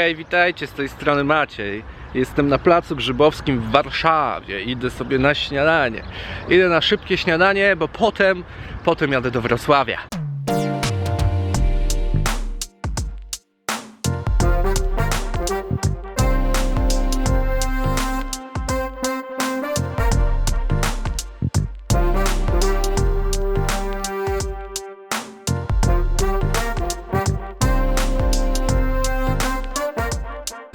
Hej, witajcie, z tej strony Maciej. Jestem na Placu Grzybowskim w Warszawie. Idę sobie na śniadanie. Idę na szybkie śniadanie, bo potem, potem jadę do Wrocławia.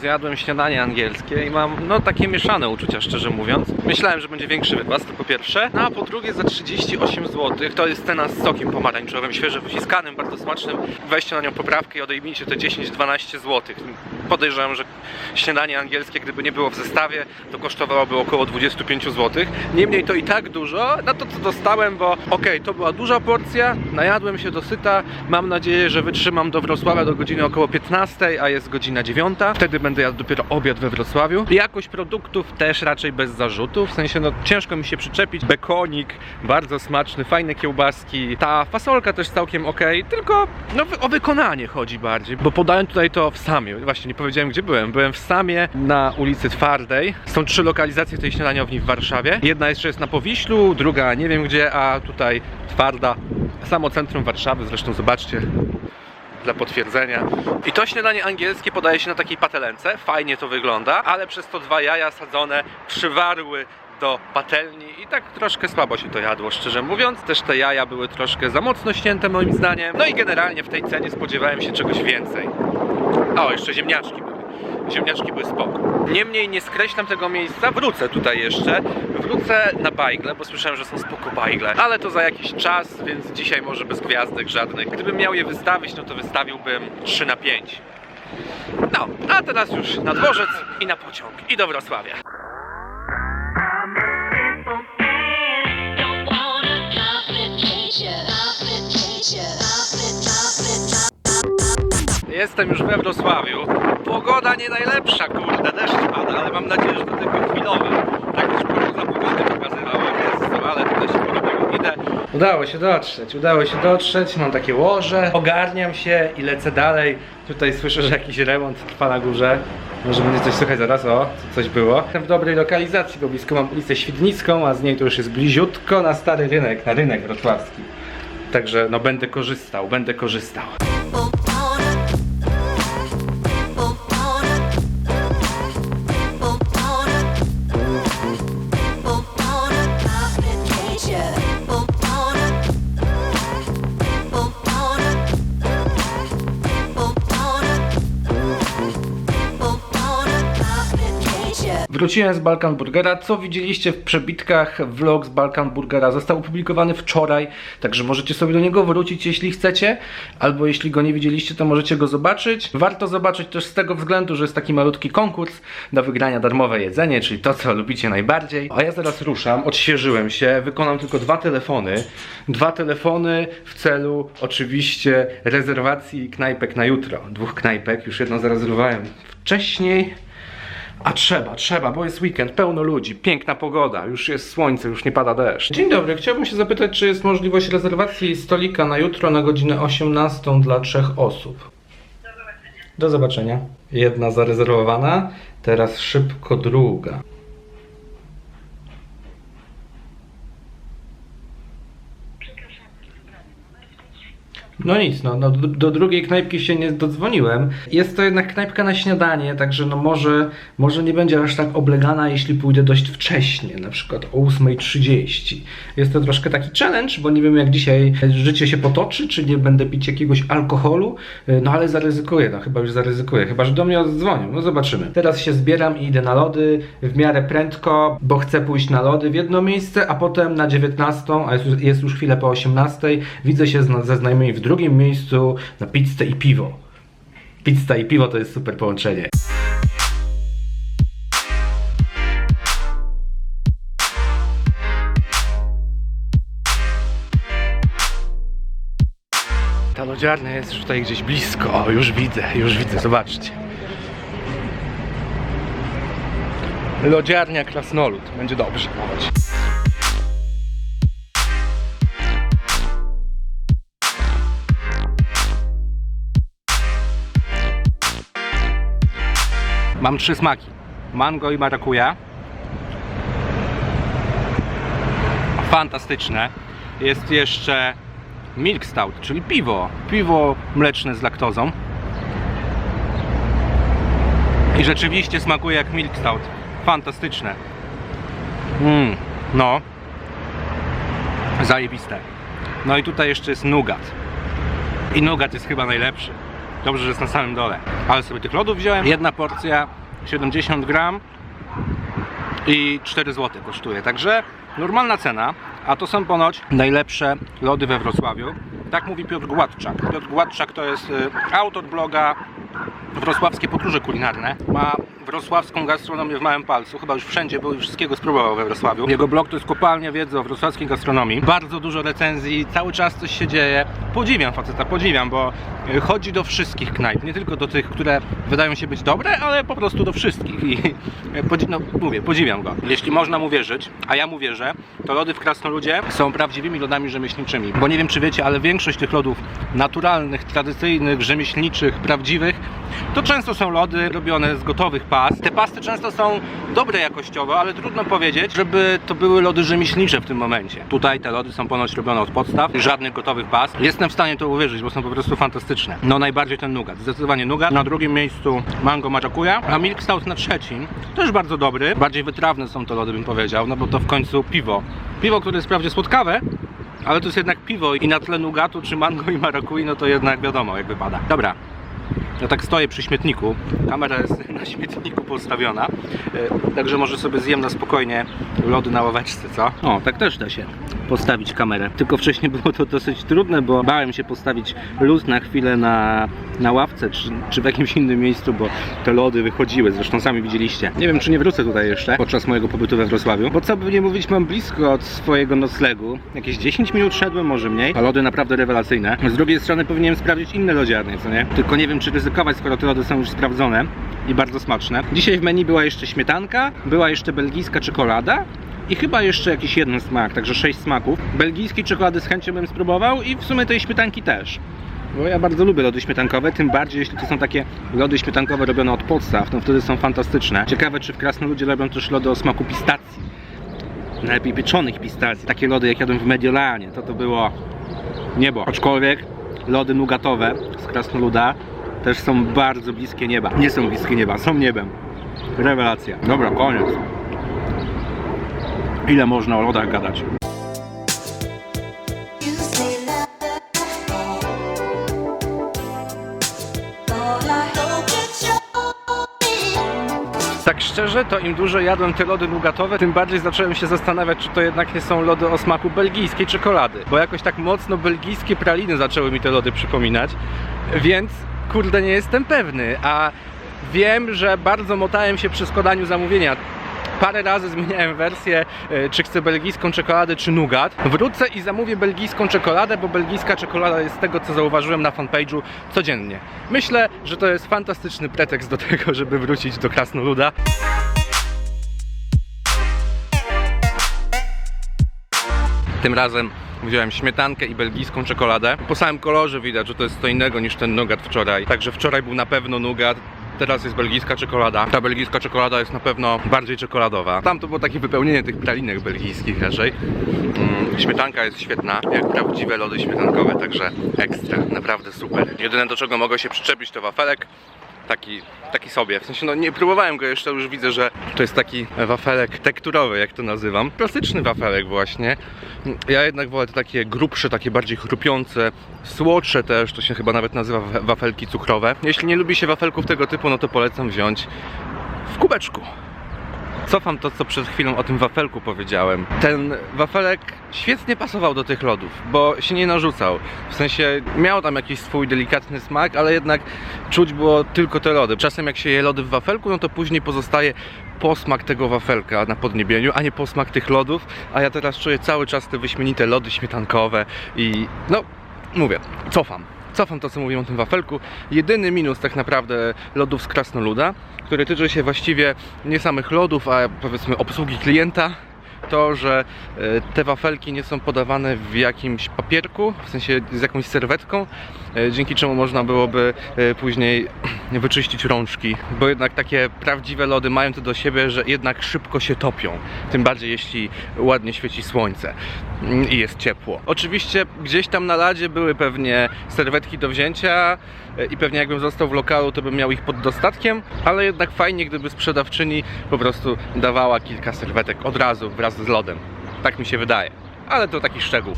Zjadłem śniadanie angielskie i mam no takie mieszane uczucia, szczerze mówiąc. Myślałem, że będzie większy wypas, to po pierwsze. No a po drugie za 38 zł to jest cena z sokiem pomarańczowym, świeżo wyciskanym, bardzo smacznym. Weźcie na nią poprawkę i odejmijcie te 10-12 zł. Podejrzewam, że śniadanie angielskie, gdyby nie było w zestawie, to kosztowałoby około 25 zł. Niemniej to i tak dużo na to, co dostałem, bo okej, to była duża porcja, najadłem się dosyta. Mam nadzieję, że wytrzymam do Wrocławia do godziny około 15, a jest godzina 9. Wtedy będę jadł dopiero obiad we Wrocławiu. Jakość produktów też raczej bez zarzutów, w sensie no ciężko mi się przyczepić. Bekonik, bardzo smaczny, fajne kiełbaski. Ta fasolka też całkiem ok, tylko no o wykonanie chodzi bardziej, bo podałem tutaj to w Samie. Właśnie nie powiedziałem gdzie byłem. Byłem w Samie na ulicy Twardej. Są trzy lokalizacje tej śniadaniowni w Warszawie. Jedna jeszcze jest na Powiślu, druga nie wiem gdzie, a tutaj Twarda, samo centrum Warszawy, zresztą zobaczcie dla potwierdzenia. I to śniadanie angielskie podaje się na takiej patelence. Fajnie to wygląda, ale przez to dwa jaja sadzone przywarły do patelni i tak troszkę słabo się to jadło, szczerze mówiąc. Też te jaja były troszkę za mocno ścięte moim zdaniem. No i generalnie w tej cenie spodziewałem się czegoś więcej. O, jeszcze ziemniaczki były. Ziemniaczki były spoko. Niemniej nie skreślam tego miejsca, wrócę tutaj jeszcze. Wrócę na bajgle, bo słyszałem, że są spoko bajgle. Ale to za jakiś czas, więc dzisiaj może bez gwiazdek żadnych. Gdybym miał je wystawić, no to wystawiłbym 3 na 5. No, a teraz już na dworzec i na pociąg. I do Wrocławia. Jestem już we Wrocławiu. Pogoda nie najlepsza, kurde, ale mam nadzieję, że to tylko chwilowy. Tak też prognoza pogody pokazywała, więc ale tutaj się porobiło. Idę. Udało się dotrzeć, udało się dotrzeć, mam takie łoże, ogarniam się i lecę dalej. Tutaj słyszę, że jakiś remont trwa na górze. Może będzie coś słychać zaraz, o, co- coś było. Jestem w dobrej lokalizacji, bo blisko mam ulicę Świdnicką, a z niej to już jest bliziutko na stary rynek, na rynek wrocławski. Także no będę korzystał, będę korzystał. Wróciłem z Balkan Burgera. Co widzieliście w przebitkach? Vlog z Balkan Burgera został opublikowany wczoraj, także możecie sobie do niego wrócić, jeśli chcecie, albo jeśli go nie widzieliście, to możecie go zobaczyć. Warto zobaczyć też z tego względu, że jest taki malutki konkurs do wygrania darmowe jedzenie, czyli to, co lubicie najbardziej. A ja zaraz ruszam, odświeżyłem się, wykonam tylko dwa telefony. Dwa telefony w celu oczywiście rezerwacji knajpek na jutro. Dwóch knajpek, już jedno zarezerwowałem wcześniej. A trzeba, trzeba, bo jest weekend, pełno ludzi, piękna pogoda, już jest słońce, już nie pada deszcz. Dzień dobry, chciałbym się zapytać, czy jest możliwość rezerwacji stolika na jutro na godzinę 18 dla trzech osób. Do zobaczenia. Jedna zarezerwowana, teraz szybko druga. No nic, no, no do, drugiej knajpki się nie dodzwoniłem. Jest to jednak knajpka na śniadanie, także no może, może nie będzie aż tak oblegana, jeśli pójdę dość wcześnie, na przykład o 8.30. Jest to troszkę taki challenge, bo nie wiem jak dzisiaj życie się potoczy, czy nie będę pić jakiegoś alkoholu, no ale zaryzykuję, no chyba już zaryzykuję, chyba że do mnie oddzwonią, no zobaczymy. Teraz się zbieram i idę na lody w miarę prędko, bo chcę pójść na lody w jedno miejsce, a potem na 19, a jest, już- jest już chwilę po 18, widzę się z, ze znajomymi w drugim miejscu na pizzę i piwo. Pizza i piwo to jest super połączenie. Ta lodziarnia jest już tutaj gdzieś blisko. O, już widzę, już widzę, zobaczcie. Lodziarnia Krasnolud. Będzie dobrze. Chodź. Mam trzy smaki. Mango i marakuja. Fantastyczne. Jest jeszcze milk stout, czyli piwo. Piwo mleczne z laktozą. I rzeczywiście smakuje jak milk stout. Fantastyczne. Mm, no. Zajebiste. No i tutaj jeszcze jest nougat. I nougat jest chyba najlepszy. Dobrze, że jest na samym dole. Ale sobie tych lodów wziąłem. Jedna porcja 70 gram i 4 zł kosztuje. Także normalna cena, a to są ponoć najlepsze lody we Wrocławiu. Tak mówi Piotr Gładczak. Piotr Gładczak to jest y, autor bloga Wrocławskie Podróże Kulinarne. Ma wrocławską gastronomię w małym palcu. Chyba już wszędzie był i wszystkiego spróbował we Wrocławiu. Jego blog to jest kopalnia wiedzy o wrocławskiej gastronomii. Bardzo dużo recenzji, cały czas coś się dzieje. Podziwiam faceta, podziwiam, bo y, chodzi do wszystkich knajp. Nie tylko do tych, które wydają się być dobre, ale po prostu do wszystkich. I podzi- no, mówię, podziwiam go. Jeśli można mu wierzyć, a ja mu wierzę, to lody w Krasnoludzie są prawdziwymi lodami rzemieślniczymi. Bo nie wiem, czy wiecie, ale większość tych lodów naturalnych, tradycyjnych, rzemieślniczych, prawdziwych, to często są lody robione z gotowych past. Te pasty często są dobre jakościowo, ale trudno powiedzieć, żeby to były lody rzemieślnicze w tym momencie. Tutaj te lody są ponoć robione od podstaw, żadnych gotowych past. Jestem w stanie to uwierzyć, bo są po prostu fantastyczne. No najbardziej ten nougat, zdecydowanie nougat. Na drugim miejscu mango marakuja, a milk stout na trzecim. Też bardzo dobry. Bardziej wytrawne są to lody, bym powiedział, no bo to w końcu piwo. Piwo, które jest wprawdzie słodkawe, ale to jest jednak piwo i na tle nugatu czy mango i marakui, no to jednak wiadomo jak wypada. Dobra, ja tak stoję przy śmietniku. Kamera jest na śmietniku postawiona. e, Także może sobie zjem na spokojnie lody na ławeczce, co? O, tak też da się postawić kamerę. Tylko wcześniej było to dosyć trudne, bo bałem się postawić luz na chwilę na, na ławce czy, czy w jakimś innym miejscu, bo te lody wychodziły. Zresztą sami widzieliście. Nie wiem, czy nie wrócę tutaj jeszcze podczas mojego pobytu we Wrocławiu. Bo co by nie mówić, mam blisko od swojego noclegu. Jakieś 10 minut szedłem, może mniej. A lody naprawdę rewelacyjne. Z drugiej strony powinienem sprawdzić inne lodziarnie, co nie? Tylko nie wiem, czy ryzykować, skoro te lody są już sprawdzone i bardzo smaczne. Dzisiaj w menu była jeszcze śmietanka, była jeszcze belgijska czekolada i chyba jeszcze jakiś jeden smak, także sześć smaków. Belgijskiej czekolady z chęcią bym spróbował i w sumie tej śmietanki też. Bo ja bardzo lubię lody śmietankowe, tym bardziej jeśli to są takie lody śmietankowe robione od podstaw, to wtedy są fantastyczne. Ciekawe, czy w Krasnoludzie robią też lody o smaku pistacji. Najlepiej pieczonych pistacji. Takie lody jak jadłem w Mediolanie, to to było niebo. Aczkolwiek lody nugatowe z Krasnoluda też są bardzo bliskie nieba. Nie są bliskie nieba, są niebem. Rewelacja. Dobra, koniec. Ile można o lodach gadać? Tak szczerze, to im dłużej jadłem te lody nugatowe, tym bardziej zacząłem się zastanawiać, czy to jednak nie są lody o smaku belgijskiej czekolady. Bo jakoś tak mocno belgijskie praliny zaczęły mi te lody przypominać, więc kurde nie jestem pewny, a wiem, że bardzo motałem się przy składaniu zamówienia. Parę razy zmieniałem wersję, e, czy chcę belgijską czekoladę, czy nugat. Wrócę i zamówię belgijską czekoladę, bo belgijska czekolada jest z tego, co zauważyłem na fanpage'u codziennie. Myślę, że to jest fantastyczny pretekst do tego, żeby wrócić do Krasnoluda. Tym razem wziąłem śmietankę i belgijską czekoladę. Po samym kolorze widać, że to jest co innego niż ten nugat wczoraj. Także wczoraj był na pewno nugat. Teraz jest belgijska czekolada. Ta belgijska czekolada jest na pewno bardziej czekoladowa. Tam to było takie wypełnienie tych pralinek belgijskich raczej. Mm, śmietanka jest świetna, jak prawdziwe lody śmietankowe, także ekstra, naprawdę super. Jedyne do czego mogę się przyczepić to wafelek. Taki, taki sobie. W sensie, no nie próbowałem go jeszcze, już widzę, że to jest taki wafelek tekturowy, jak to nazywam. Klasyczny wafelek właśnie. Ja jednak wolę te takie grubsze, takie bardziej chrupiące, słodsze też, to się chyba nawet nazywa wa- wafelki cukrowe. Jeśli nie lubi się wafelków tego typu, no to polecam wziąć w kubeczku. Cofam to, co przed chwilą o tym wafelku powiedziałem. Ten wafelek świetnie pasował do tych lodów, bo się nie narzucał. W sensie miał tam jakiś swój delikatny smak, ale jednak czuć było tylko te lody. Czasem jak się je lody w wafelku, no to później pozostaje posmak tego wafelka na podniebieniu, a nie posmak tych lodów. A ja teraz czuję cały czas te wyśmienite lody śmietankowe i no, mówię, cofam. Cofam to, co mówiłem o tym wafelku. Jedyny minus tak naprawdę lodów z Krasnoluda, który tyczy się właściwie nie samych lodów, a powiedzmy obsługi klienta, to, że e, te wafelki nie są podawane w jakimś papierku, w sensie z jakąś serwetką, e, dzięki czemu można byłoby e, później wyczyścić rączki, bo jednak takie prawdziwe lody mają to do siebie, że jednak szybko się topią, tym bardziej jeśli ładnie świeci słońce mm, i jest ciepło. Oczywiście gdzieś tam na ladzie były pewnie serwetki do wzięcia i pewnie jakbym został w lokalu, to bym miał ich pod dostatkiem, ale jednak fajnie, gdyby sprzedawczyni po prostu dawała kilka serwetek od razu wraz z lodem. Tak mi się wydaje. Ale to taki szczegół.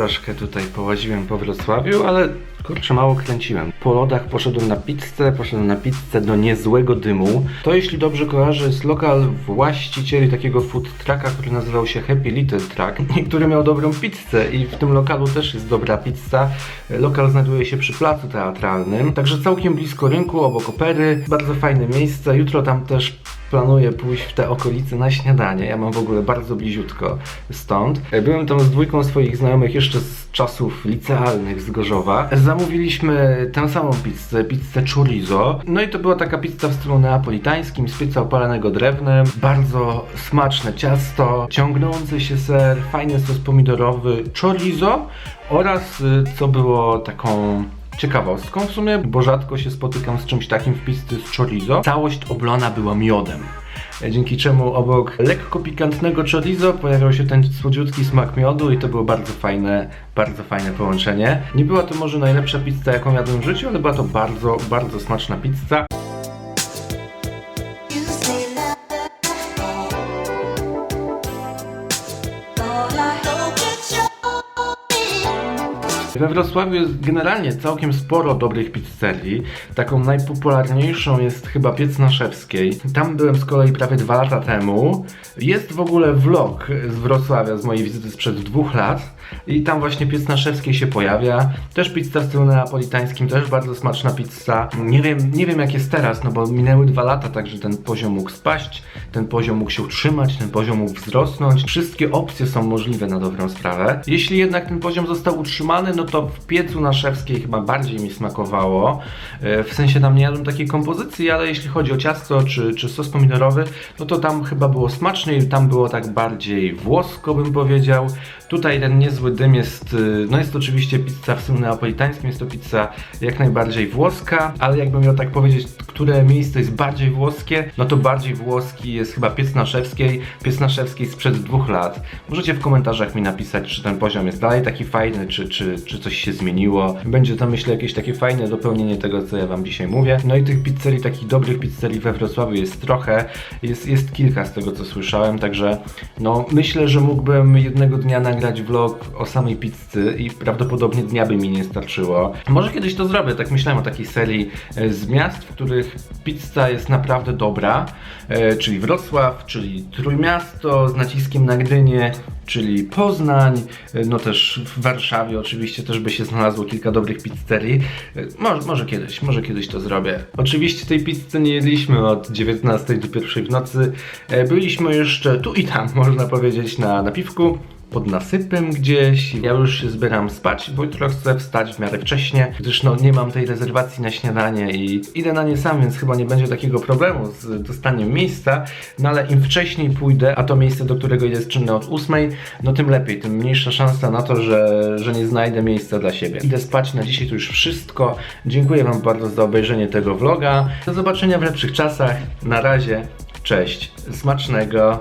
Troszkę tutaj połaziłem po Wrocławiu, ale kurczę, mało kręciłem. Po lodach poszedłem na pizzę, poszedłem na pizzę do niezłego dymu. To jeśli dobrze kojarzę jest lokal właścicieli takiego food trucka, który nazywał się Happy Little Truck i który miał dobrą pizzę i w tym lokalu też jest dobra pizza. Lokal znajduje się przy placu teatralnym, także całkiem blisko rynku, obok opery. Bardzo fajne miejsce. Jutro tam też planuję pójść w te okolice na śniadanie. Ja mam w ogóle bardzo bliziutko stąd. Byłem tam z dwójką swoich znajomych jeszcze z czasów licealnych z Gorzowa. Zamówiliśmy tę samą pizzę, pizzę chorizo. No i to była taka pizza w stylu neapolitańskim, z pizza opalanego drewnem. Bardzo smaczne ciasto, ciągnący się ser, fajny sos pomidorowy, chorizo oraz y, co było taką ciekawostką w sumie, bo rzadko się spotykam z czymś takim w pizzy z chorizo. Całość oblona była miodem. e, Dzięki czemu obok lekko pikantnego chorizo pojawiał się ten słodziutki smak miodu i to było bardzo fajne, bardzo fajne połączenie. Nie była to może najlepsza pizza jaką jadłem w życiu, ale była to bardzo, bardzo smaczna pizza. We Wrocławiu jest generalnie całkiem sporo dobrych pizzerii. Taką najpopularniejszą jest chyba Piec na Szewskiej. Tam byłem z kolei prawie dwa lata temu. Jest w ogóle vlog z Wrocławia, z mojej wizyty sprzed dwóch lat. I tam właśnie Piec Szewskiej się pojawia. Też pizza w stylu neapolitańskim, też bardzo smaczna pizza. Nie wiem, nie wiem jak jest teraz, no bo minęły dwa lata, także ten poziom mógł spaść, ten poziom mógł się utrzymać, ten poziom mógł wzrosnąć. Wszystkie opcje są możliwe na dobrą sprawę. Jeśli jednak ten poziom został utrzymany, no to w piecu na Szewskiej chyba bardziej mi smakowało. E, W sensie tam nie jadłem takiej kompozycji, ale jeśli chodzi o ciasto czy, czy sos pomidorowy, no to tam chyba było smaczniej, tam było tak bardziej włosko bym powiedział. Tutaj ten niezły dym jest, y, no jest oczywiście pizza w stylu neapolitańskim, jest to pizza jak najbardziej włoska, ale jakbym miał tak powiedzieć, które miejsce jest bardziej włoskie, no to bardziej włoski jest chyba Piec na Szewskiej, Piec na Szewskiej sprzed dwóch lat. Możecie w komentarzach mi napisać, czy ten poziom jest dalej taki fajny, czy, czy, czy coś się zmieniło. Będzie to myślę jakieś takie fajne dopełnienie tego, co ja wam dzisiaj mówię. No i tych pizzerii, takich dobrych pizzerii we Wrocławiu jest trochę, jest, jest kilka z tego, co słyszałem, także no myślę, że mógłbym jednego dnia nagrać vlog o samej pizzy i prawdopodobnie dnia by mi nie starczyło. Może kiedyś to zrobię, tak myślałem o takiej serii e, z miast, w których pizza jest naprawdę dobra, e, czyli Wrocław, czyli Trójmiasto z naciskiem na Gdynię, czyli Poznań, e, no też w Warszawie oczywiście też by się znalazło kilka dobrych pizzerii. Może, może kiedyś, może kiedyś to zrobię. Oczywiście tej pizzy nie jedliśmy od 19 do 1 w nocy. Byliśmy jeszcze tu i tam, można powiedzieć, na napiwku pod nasypem gdzieś. Ja już się zbieram spać, bo jutro chcę wstać w miarę wcześnie, gdyż no nie mam tej rezerwacji na śniadanie i idę na nie sam, więc chyba nie będzie takiego problemu z dostaniem miejsca. No ale im wcześniej pójdę, a to miejsce, do którego jest czynne od 8, no tym lepiej, tym mniejsza szansa na to, że, że nie znajdę miejsca dla siebie. Idę spać, na dzisiaj to już wszystko. Dziękuję Wam bardzo za obejrzenie tego vloga. Do zobaczenia w lepszych czasach. Na razie, cześć, smacznego.